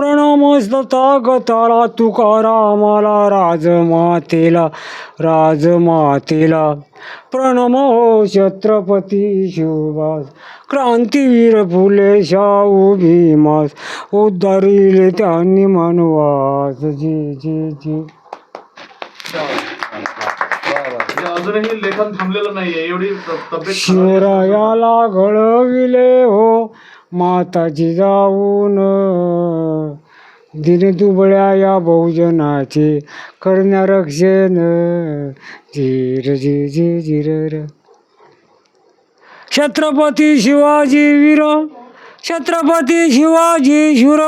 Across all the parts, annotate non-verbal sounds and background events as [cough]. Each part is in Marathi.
प्रणमस्तथागताला तुकारामाला राजमातेला राजमातेला. प्रणम हो छत्रपती शिवबास क्रांतीवीर फुले शाहू भीमास. उद्धारिले त्यांनी मनवास जी जी जी. म्हणजे अजूनही लेखन थांबलेलं नाहीये एवढी तब्येत शिवरायाला घडविले हो माताजी जाऊन. दिन दुबळ्या या बहुजनाचे करण्या रक्षण जिर जी जी जिर छत्रपती शिवाजी वीर छत्रपती शिवाजी शूर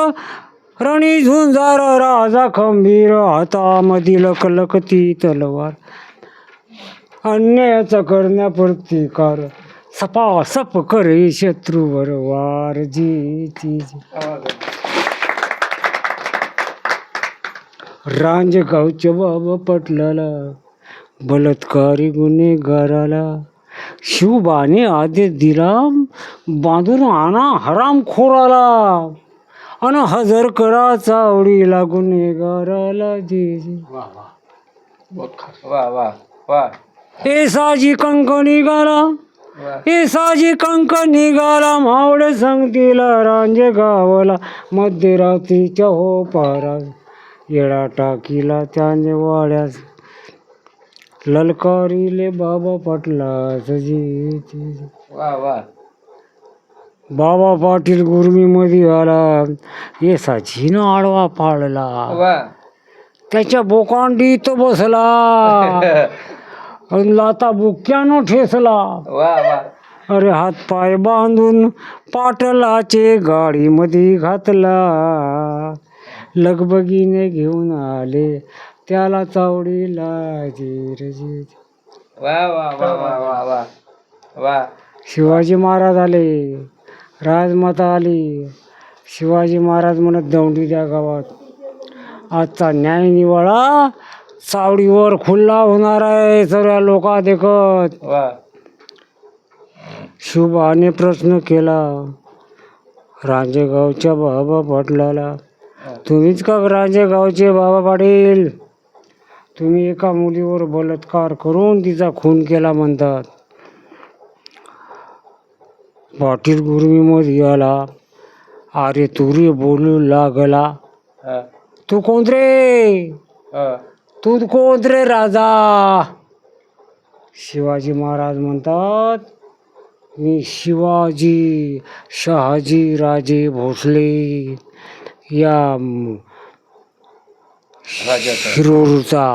रणी झुंजार राजा खंबीर हातामधील कलकती तलवार. अन्यायाचा करण्या सपा सपासप करी शत्रूवर वार जी जी जी. रांजगावच्या बाबा पटलाला बलात्कारी गुन्हेगाराला शिवबाने आदेश दिला बांधून आणा हराम खोराला. अन हजर करा चावडीला गुन्हेगाराला जी जी. वा वा वा वा. साजी कंक निघाला. वा ए साजी कंक निघाला. मावळे संगतीला रांजे गावाला. मध्यरात्रीच्या हो पारा येळा टाकीला त्याने वाड्यास. ललकारीले बाबा पाटला जी जी. वा वा. बाबा पाटील गुरमीमध्ये आला. ए साजीनं आडवा पाळला वा. त्याच्या बोकांडीत बसला. [laughs] अन लाता बुक्यानं ठेसला? वा वा. अरे हात पाय बांधून पाटलाचे गाडीमध्ये घातला. लगबगीने घेऊन आले त्याला चावडीला जी वा वा वा वा वा वा. वा. शिवाजी महाराज आले राजमाता आली. शिवाजी महाराज म्हणत दौंडी द्या गावात. आजचा न्याय निवाळा चावडीवर खुल्ला होणार आहे सर्व लोका देखत. वा. शिवबाने प्रश्न केला. राजेगावच्या बाबा पाटलाला तुम्हीच का राजेगावचे बाबा पाटील? तुम्ही एका मुलीवर बलात्कार करून तिचा खून केला म्हणतात. पाटील गुरुमीमध्ये आला अरे तुरी बोलू लागला. तू कोण रे. तू कोण रे राजा? शिवाजी महाराज म्हणतात मी शिवाजी शहाजी राजे भोसले या शिरूरचा.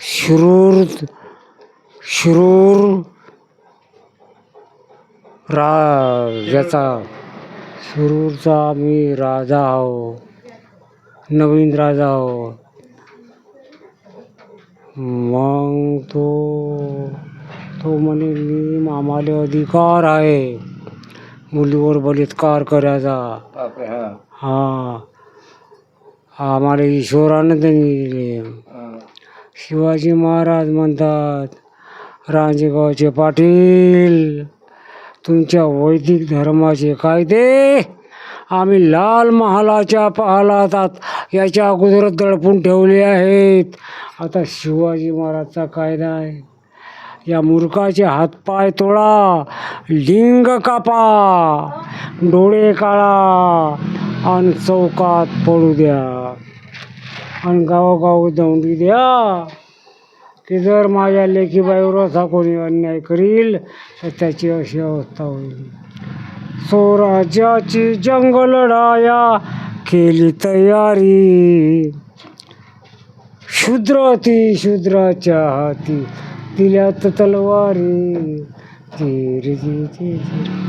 शिरूर शिरूर रा याचा शिरूरचा मी राजा आहो नवीन राजा आहो. मग तो तो म्हणे मी आम्हाला अधिकार आहे. मुलीवर बलात्कार करायचा. हा. हा. आम्हाला ईश्वरानं त्यांनी दिले. शिवाजी महाराज म्हणतात रांजेगावचे पाटील तुमच्या वैदिक धर्माचे कायदे आम्ही लाल महालाच्या पाहलातात याच्या अगोदर दडपून ठेवले आहेत. आता शिवाजी महाराजचा कायदा आहे. या मूर्खाचे हातपाय तोडा लिंग कापा डोळे काळा आणि चौकात पडू द्या आणि गावोगाव दौंडी द्या. की जर माझ्या लेखीबाईवर असा कोणी अन्याय करील तर त्याची अशी अवस्था होईल. स्वराज्याची जंग लढाया केली तयारी. शूद्र ती शूद्राच्या हाती दिल्यात तलवारी. तीर.